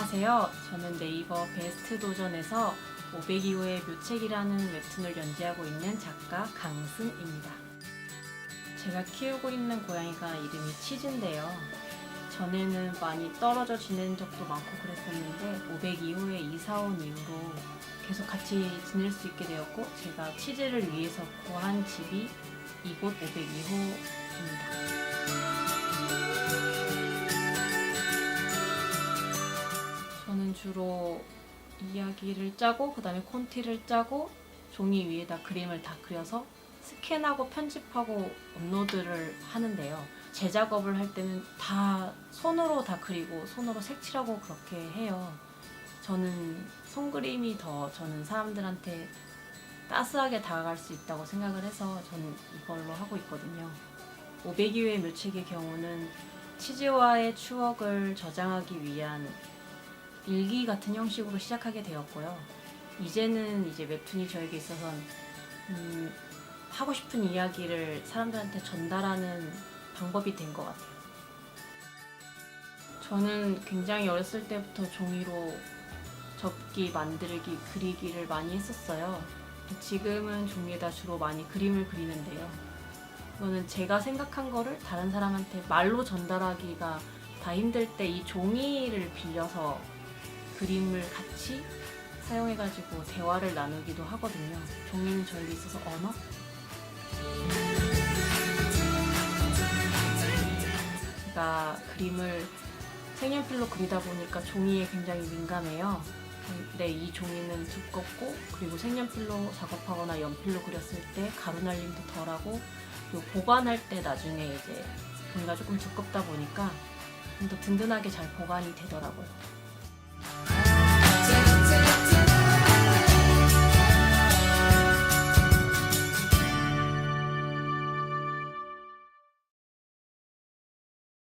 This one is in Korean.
안녕하세요. 저는 네이버 베스트 도전에서 502호의 묘책이라는 웹툰을 연재하고 있는 작가 강승입니다. 제가 키우고 있는 고양이가 이름이 치즈인데요. 전에는 많이 떨어져 지낸 적도 많고 그랬었는데 502호에 이사 온 이후로 계속 같이 지낼 수 있게 되었고 제가 치즈를 위해서 구한 집이 이곳 502호입니다. 주로 이야기를 짜고 그 다음에 콘티를 짜고 종이 위에다 그림을 다 그려서 스캔하고 편집하고 업로드를 하는데요. 제작업을 할 때는 다 손으로 다 그리고 손으로 색칠하고 그렇게 해요. 저는 손그림이 더 저는 사람들한테 따스하게 다가갈 수 있다고 생각을 해서 저는 이걸로 하고 있거든요. 502회 묘책의 경우는 치즈와의 추억을 저장하기 위한 일기 같은 형식으로 시작하게 되었고요. 이제는 이제 웹툰이 저에게 있어서는 음, 하고 싶은 이야기를 사람들한테 전달하는 방법이 된 것 같아요. 저는 굉장히 어렸을 때부터 종이로 접기, 만들기, 그리기를 많이 했었어요. 지금은 종이에다 주로 많이 그림을 그리는데요. 이거는 제가 생각한 거를 다른 사람한테 말로 전달하기가 다 힘들 때 이 종이를 빌려서 그림을 같이 사용해가지고 대화를 나누기도 하거든요. 종이는 저에게 있어서 언어? 제가 그림을 색연필로 그리다 보니까 종이에 굉장히 민감해요. 근데 이 종이는 두껍고 그리고 색연필로 작업하거나 연필로 그렸을 때 가루 날림도 덜하고 그리고 보관할 때 나중에 이제 종이가 조금 두껍다 보니까 좀 더 든든하게 잘 보관이 되더라고요. Bye.